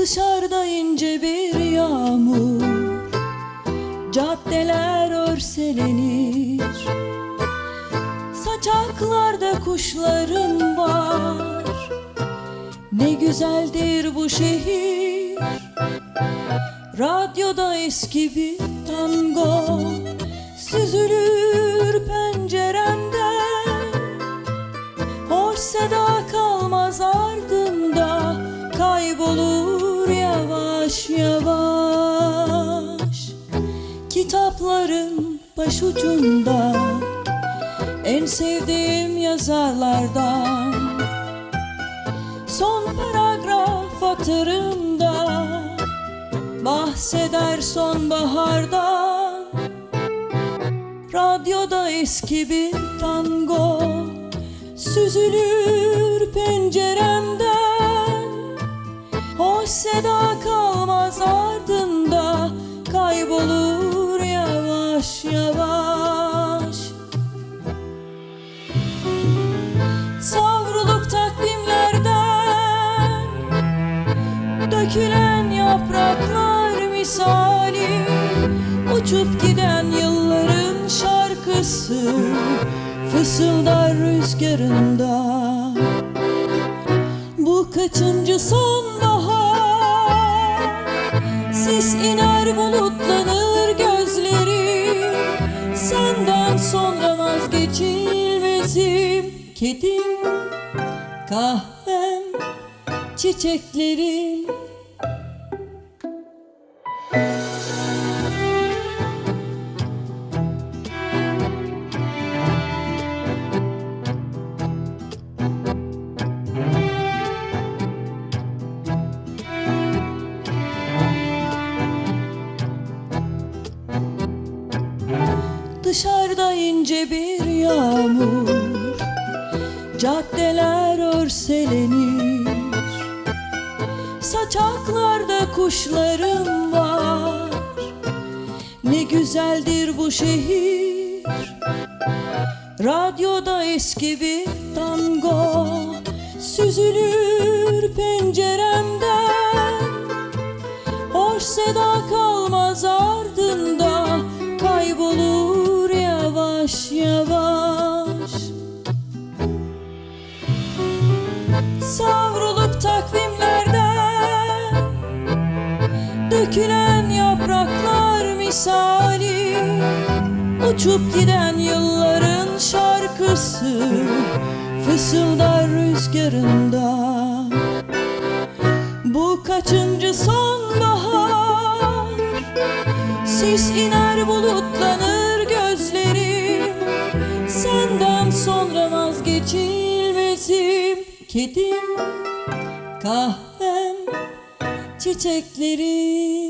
Dışarıda ince bir yağmur Caddeler örselenir. Saçaklarda kuşların var. Ne güzeldir bu şehir. Radyoda eski bir tango yavaş yavaş Kitapların başucunda En sevdiğim yazarlardan. Son paragraf hatırımda Bahseder sonbahardan. Radyoda eski bir tango Süzülür penceremden. Hoş seda ardında Kaybolur yavaş yavaş. Savrulup takvimlerden Dökülen yapraklar misali Uçup giden yılların şarkısı Fısıldar rüzgarında. Bu kaçıncı sonbahar iner bulutlanır gözlerim Senden sonra vazgeçilmezim. Kedim, kahvem, çiçeklerim Dışarıda ince bir yağmur Caddeler örselenir. Saçaklarda kuşlarım var. Ne güzeldir bu şehir. Radyoda eski bir tango Süzülür penceremden. Hoş seda kalmaz ardında yavaş yavaş. Savrulup takvimlerden Dökülen yapraklar misali Uçup giden yılların şarkısı Fısıldar rüzgarında. Bu kaçıncı sonbahar? Sis iner bulutlanır vazgeçilmezim Kedim, kahvem, çiçeklerim